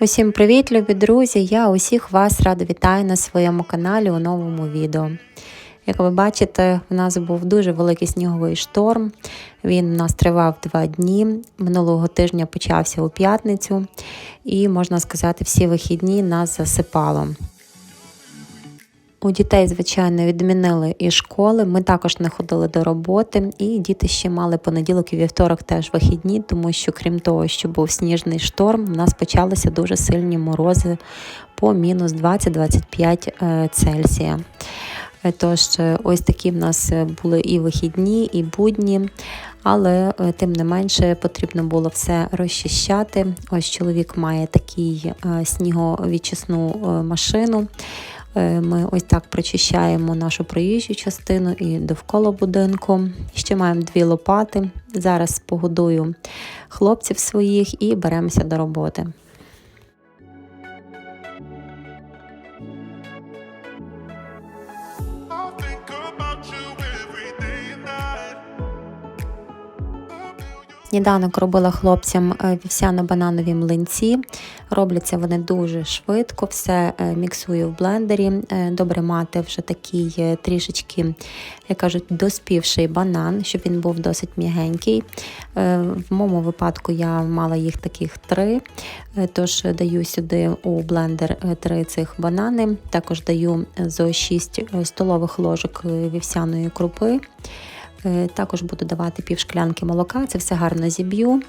Усім привіт, любі друзі! Я усіх вас радо вітаю на своєму каналі у новому відео. Як ви бачите, в нас був дуже великий сніговий шторм. Він у нас тривав два дні. Минулого тижня почався у п'ятницю, і можна сказати, всі вихідні нас засипало. У дітей, звичайно, відмінили і школи. Ми також не ходили до роботи, і діти ще мали понеділок і вівторок теж вихідні, тому що, крім того, що був сніжний шторм, у нас почалися дуже сильні морози по мінус 20-25 е, Цельсія. Е, тож, е, ось такі в нас були і вихідні, і будні, але тим не менше потрібно було все розчищати. Ось чоловік має такий сніговідчисну машину. Е, ми ось так прочищаємо нашу проїжджу частину і довкола будинку. Ще маємо дві лопати. Зараз погодую хлопців своїх і беремося до роботи. Сніданок робила хлопцям е, вівсяно-бананові млинці. Робляться вони дуже швидко, все е, міксую в блендері. Е, добре мати вже такий трішечки, як кажуть, доспівший банан, щоб він був досить м'ягенький. В моєму випадку я мала їх таких три, тож даю сюди у блендер три цих банани, також даю зо 6 столових ложок вівсяної крупи. Також буду давати пів шклянки молока, це все гарно зіб'ю.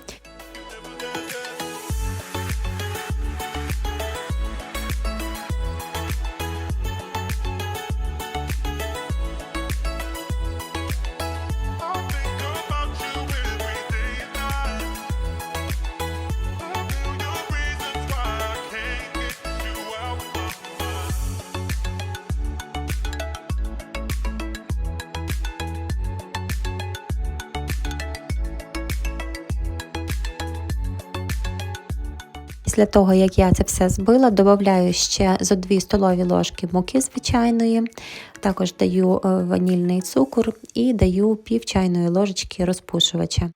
Після того, як я це все збила, додаю ще зо 2 столові ложки муки звичайної, також даю е, ванільний цукор і даю пів чайної ложечки розпушувача.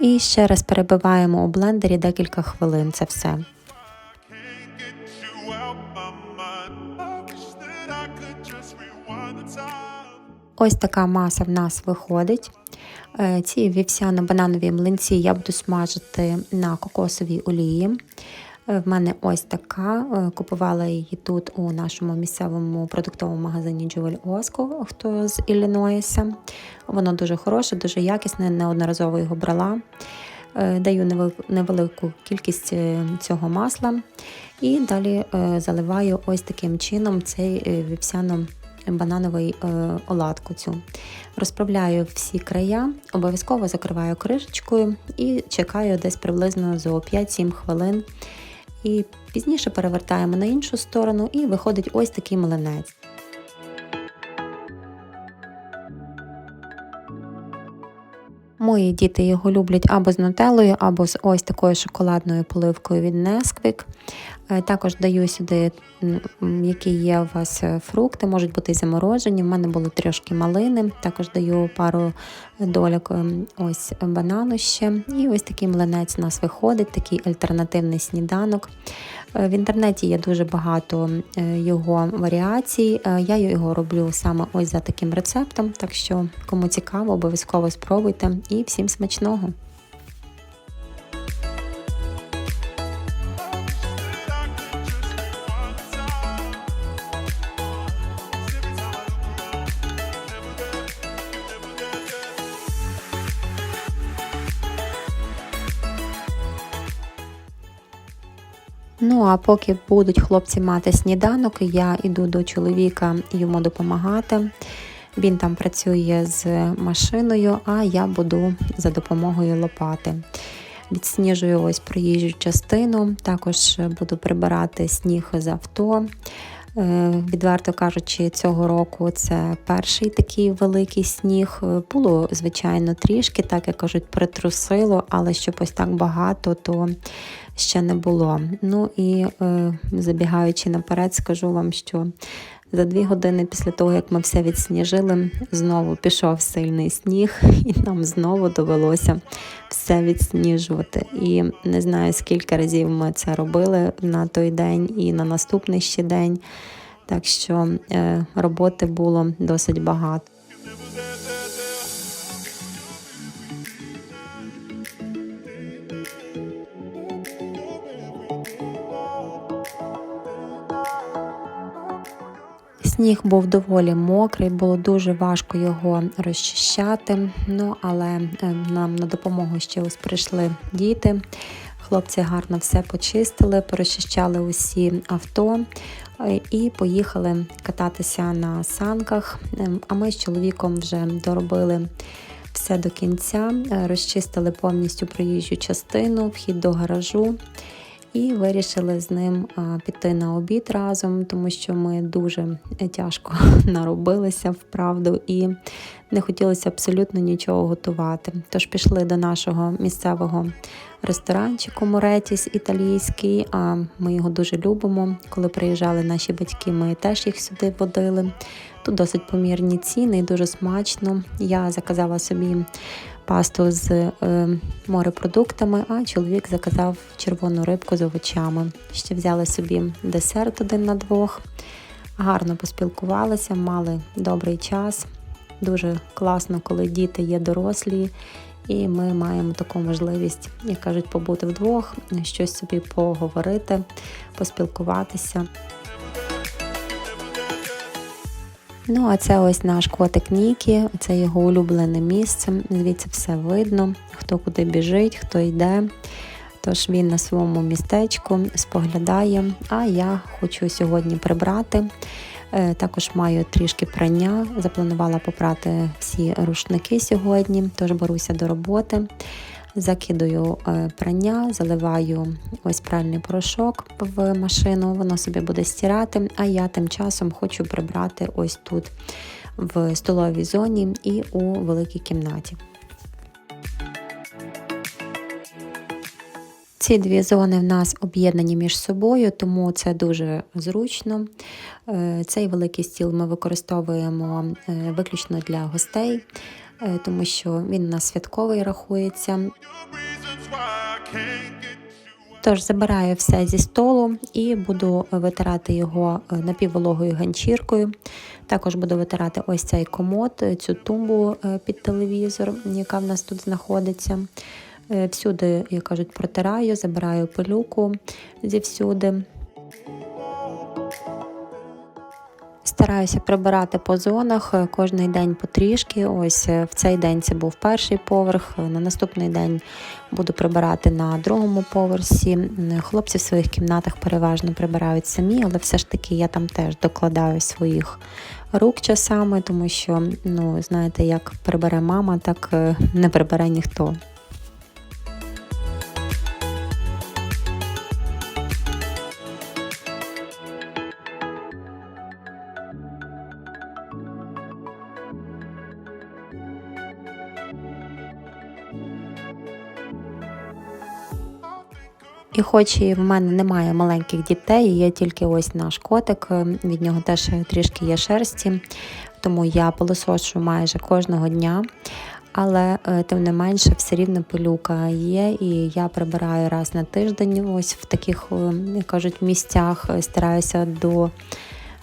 І ще раз перебиваємо у блендері декілька хвилин це все. Ось така маса в нас виходить. Е, ці вівсяно-бананові млинці я буду смажити на кокосовій олії. Е, в мене ось така. Е, купувала її тут у нашому місцевому продуктовому магазині Джувель Оско, хто з Іллінойса. Воно дуже хороше, дуже якісне, неодноразово його брала. Даю невелику кількість цього масла і далі заливаю ось таким чином цей вівсяно банановий е, оладку цю. Розправляю всі края, обов'язково закриваю кришечкою і чекаю десь приблизно за 5-7 хвилин. І пізніше перевертаємо на іншу сторону, і виходить ось такий млинець. Мої діти його люблять або з нутеллою, або з ось такою шоколадною поливкою від Nesquik. Е, також даю сюди, які є у вас е, фрукти, можуть бути заморожені. В мене були трошки малини, також даю пару доляк ем, ось банану ще. І ось такий млинець у нас виходить, такий альтернативний сніданок. Е, в інтернеті є дуже багато його варіацій. Я його роблю саме ось за таким рецептом, так що, кому цікаво, обов'язково спробуйте і всім смачного! Ну, а поки будуть хлопці мати сніданок, я йду до чоловіка йому допомагати. Він там працює з машиною, а я буду за допомогою лопати. Відсніжую ось проїжджу частину, також буду прибирати сніг з авто. Е, відверто кажучи, цього року це перший такий великий сніг. Було, звичайно, трішки, так як кажуть, притрусило, але щоб ось так багато, то ще не було. Ну і е, забігаючи наперед, скажу вам, що За дві години після того, як ми все відсніжили, знову пішов сильний сніг, і нам знову довелося все відсніжувати. І не знаю, скільки разів ми це робили на той день і на наступний ще день. Так що е, роботи було досить багато. Сніг був доволі мокрий, було дуже важко його розчищати. Ну, але е, нам на допомогу ще ось прийшли діти. Хлопці гарно все почистили, перечищали усі авто е, і поїхали кататися на санках. Ем, А ми з чоловіком вже доробили все до кінця, е, розчистили повністю проїжджу частину, вхід до гаражу. І вирішили з ним піти на обід разом, тому що ми дуже тяжко наробилися вправду і не хотілося абсолютно нічого готувати. Тож пішли до нашого місцевого ресторанчику Моретіс італійський. Ми його дуже любимо. Коли приїжджали наші батьки, ми теж їх сюди водили. Тут досить помірні ціни і дуже смачно. Я заказала собі пасту з е, морепродуктами, а чоловік заказав червону рибку з овочами. Ще взяли собі десерт один на двох. Гарно поспілкувалися, мали добрий час. Дуже класно, коли діти є дорослі, і ми маємо таку можливість, як кажуть, побути вдвох, щось собі поговорити, поспілкуватися. Ну, а це ось наш котик Нікі, це його улюблене місце. Звідси все видно, хто куди біжить, хто йде. Тож він на своєму містечку споглядає. А я хочу сьогодні прибрати. Е, також маю трішки прання, запланувала попрати всі рушники сьогодні, тож беруся до роботи. Закидаю е, прання, заливаю ось пральний порошок в машину, воно собі буде стирати, а я тим часом хочу прибрати ось тут в столовій зоні і у великій кімнаті. Ці дві зони в нас об'єднані між собою, тому це дуже зручно. Е, цей великий стіл ми використовуємо е, виключно для гостей, тому що він у нас святковий рахується. Тож забираю все зі столу і буду витирати його напіввологою ганчіркою. Також буду витирати ось цей комод, цю тумбу під телевізор, яка в нас тут знаходиться. Всюди, як кажуть, протираю, забираю пилюку зівсюди. Стараюся прибирати по зонах кожний день потрішки. Ось в цей день це був перший поверх. На наступний день буду прибирати на другому поверсі. Хлопці в своїх кімнатах переважно прибирають самі, але все ж таки я там теж докладаю своїх рук часами, тому що, ну, знаєте, як прибере мама, так не прибере ніхто. І хоч і в мене немає маленьких дітей, є тільки ось наш котик, е, від нього теж трішки є шерсті, тому я пилосошу майже кожного дня. Але е, тим не менше, все рівно пилюка є, і я прибираю раз на тиждень, ось в таких, е, як кажуть, місцях стараюся до.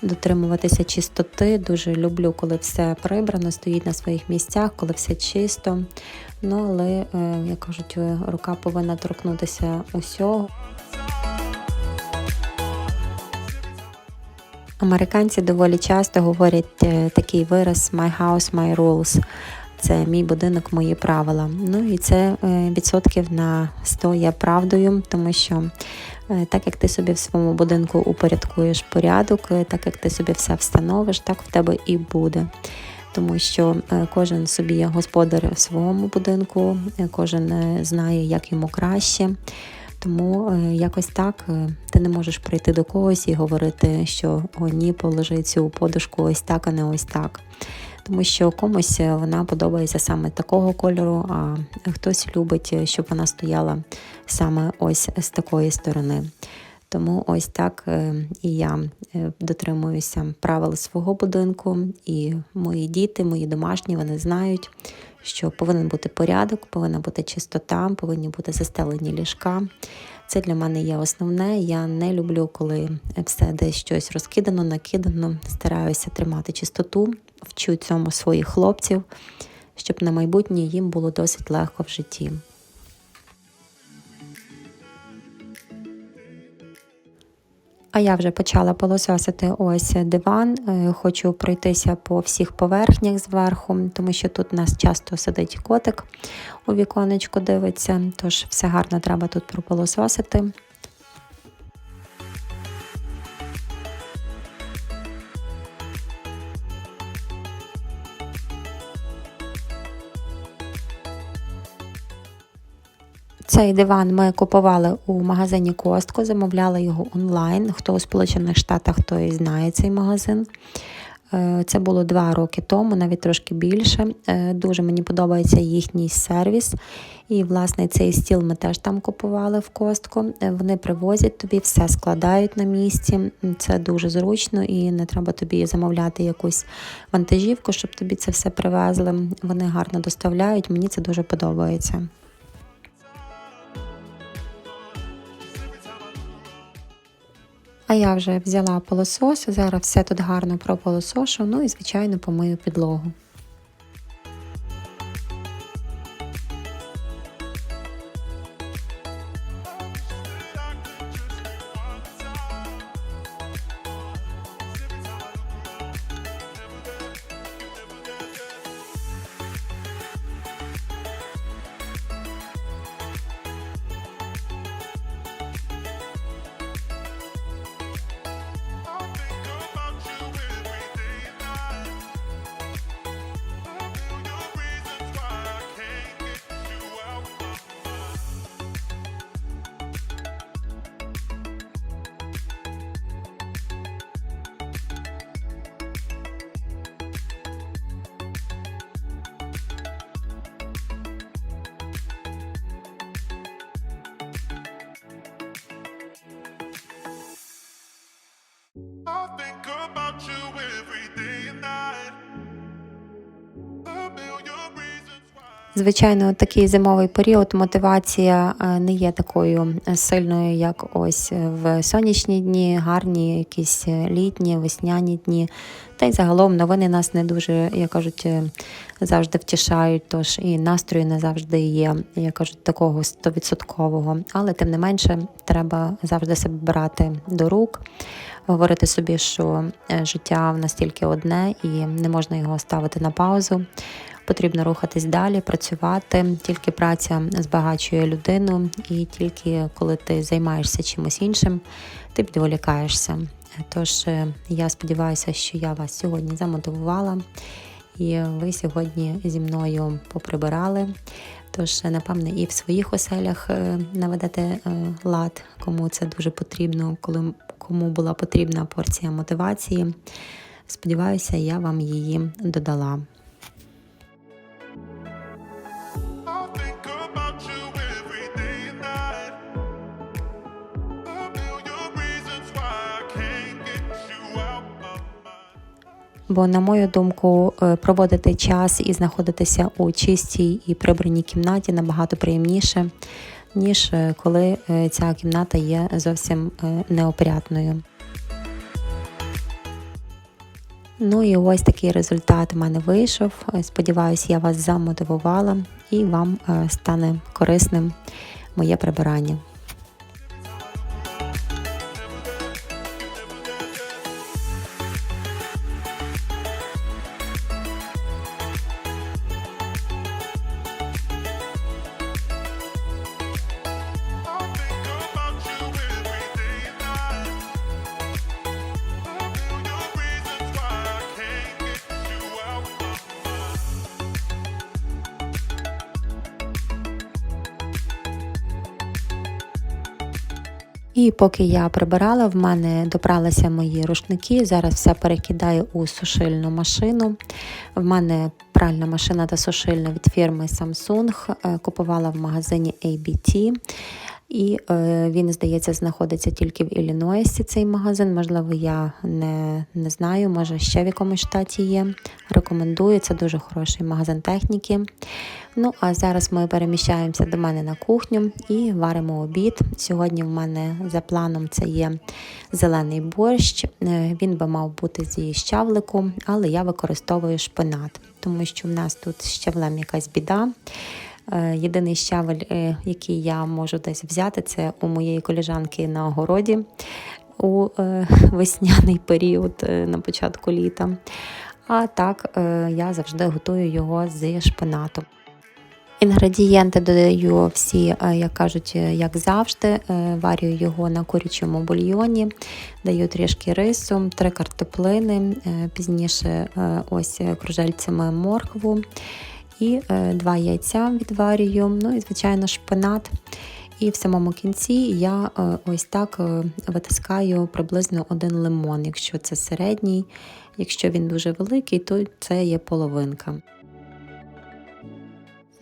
Дотримуватися чистоти. Дуже люблю, коли все прибрано, стоїть на своїх місцях, коли все чисто. Ну, але, е, як кажуть, е, рука повинна торкнутися усього. Американці доволі часто говорять е, такий вираз «my house, my rules». Це мій будинок, мої правила. Ну і це відсотків на 100 є правдою, тому що так як ти собі в своєму будинку упорядкуєш порядок, так як ти собі все встановиш, так в тебе і буде тому що е, кожен собі є господар в своєму будинку, е, кожен е, знає, як йому краще. Тому якось так ти не можеш прийти до когось і говорити, що о, ні, положи цю подушку ось так, а не ось так. Тому що комусь вона подобається саме такого кольору, а хтось любить, щоб вона стояла саме ось з такої сторони. Тому ось так е, і я е, дотримуюся правил свого будинку, і мої діти, мої домашні, вони знають, що повинен бути порядок, повинна бути чистота, повинні бути застелені ліжка. Це для мене є основне. Я не люблю, коли все десь щось розкидано, накидано. Стараюся тримати чистоту, вчу цьому своїх хлопців, щоб на майбутнє їм було досить легко в житті. А я вже почала пилососити ось диван. Е, Хочу пройтися по всіх поверхнях зверху, тому що тут у нас часто сидить котик у віконечку дивиться, тож все гарно треба тут пропилососити. Цей диван ми купували у магазині Костко, замовляли його онлайн. Хто у Сполучених Штатах, той знає цей магазин. Е, Це було два роки тому, навіть трошки більше. Е, Дуже мені подобається їхній сервіс. І, власне, цей стіл ми теж там купували в Костко. Е, Вони привозять тобі, все складають на місці. Це дуже зручно і не треба тобі замовляти якусь вантажівку, щоб тобі це все привезли. Вони гарно доставляють, мені це дуже подобається. А я вже взяла пилосос, зараз все тут гарно пропилосошу, ну і, звичайно, помию підлогу. Звичайно, такий зимовий період мотивація е, не є такою е, сильною, як ось в сонячні дні, гарні, якісь е, літні, весняні дні. Та й загалом новини нас не дуже, як кажуть, е, завжди втішають, тож і настрою не завжди є, як кажуть, такого стовідсоткового. Але тим не менше, треба завжди себе брати до рук, говорити собі, що е, життя в нас одне і не можна його ставити на паузу. Потрібно рухатись далі, працювати. Тільки праця збагачує людину, і тільки коли ти займаєшся чимось іншим, ти відволікаєшся. Тож е, я сподіваюся, що я вас сьогодні замотивувала, і ви сьогодні зі мною поприбирали. Тож, напевне, і в своїх оселях е, наведете е, лад, кому це дуже потрібно, коли кому була потрібна порція мотивації. Сподіваюся, я вам її додала. Бо, на мою думку, е, проводити час і знаходитися у чистій і прибраній кімнаті набагато приємніше, ніж е, коли е, ця кімната є зовсім неопрятною. Ну і ось такий результат у мене вийшов. Сподіваюсь, я вас замотивувала і вам стане корисним моє прибирання. І поки я прибирала, в мене добралися мої рушники. Зараз все перекидаю у сушильну машину. В мене пральна машина та сушильна від фірми Samsung. Е, Купувала в магазині ABT. І е, він, здається, знаходиться тільки в Іллінойсі цей магазин. Можливо, я не, не знаю, може ще в якомусь штаті є. Рекомендую, це дуже хороший магазин техніки. Ну, а зараз ми переміщаємося до мене на кухню і варимо обід. Сьогодні в мене за планом це є зелений борщ. Е, Він би мав бути зі щавлику, але я використовую шпинат, тому що в нас тут з щавлем якась біда. Е, Єдиний щавель, е, який я можу десь взяти, це у моєї коліжанки на огороді у е, весняний період на початку літа. А так я завжди готую його зі шпинатом. Інгредієнти додаю всі, як кажуть, як завжди. Варю його на курячому бульйоні, даю трішки рису, три картоплини, пізніше ось кружельцями моркву і е, два яйця відварюю, ну і, звичайно, шпинат. І в самому кінці я е, ось так е, витискаю приблизно один лимон. Якщо це середній, якщо він дуже великий, то це є половинка.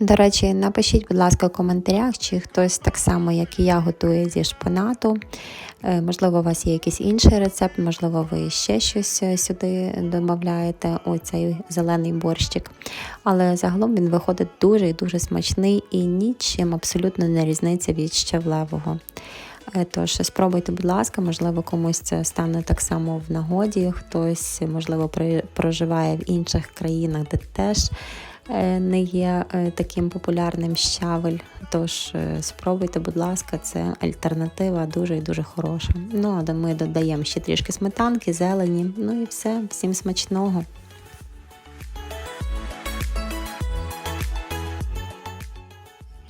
До речі, напишіть, будь ласка, в коментарях, чи хтось так само, як і я, готує зі шпинату. Е, Можливо, у вас є якийсь інший рецепт, можливо, ви ще щось е, сюди додаєте у цей зелений борщик. Але загалом він виходить дуже і дуже смачний і нічим абсолютно не різниця від щавлевого. Е, Тож спробуйте, будь ласка, можливо, комусь це стане так само в нагоді. Хтось, можливо, проживає в інших країнах, де теж не є е, таким популярним щавель. Тож е, спробуйте, будь ласка, це альтернатива дуже і дуже хороша. Ну, а ми додаємо ще трішки сметанки, зелені. Ну і все, всім смачного.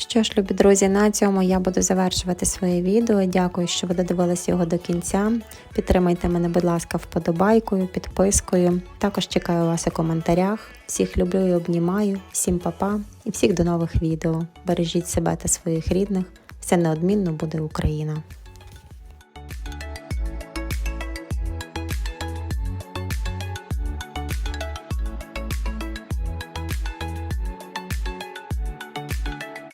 Що ж, любі друзі, на цьому я буду завершувати своє відео. Дякую, що ви додивилися його до кінця. Підтримайте мене, будь ласка, вподобайкою, підпискою. Також чекаю вас у коментарях. Всіх люблю і обнімаю, всім па-па і всіх до нових відео. Бережіть себе та своїх рідних. Все неодмінно буде Україна.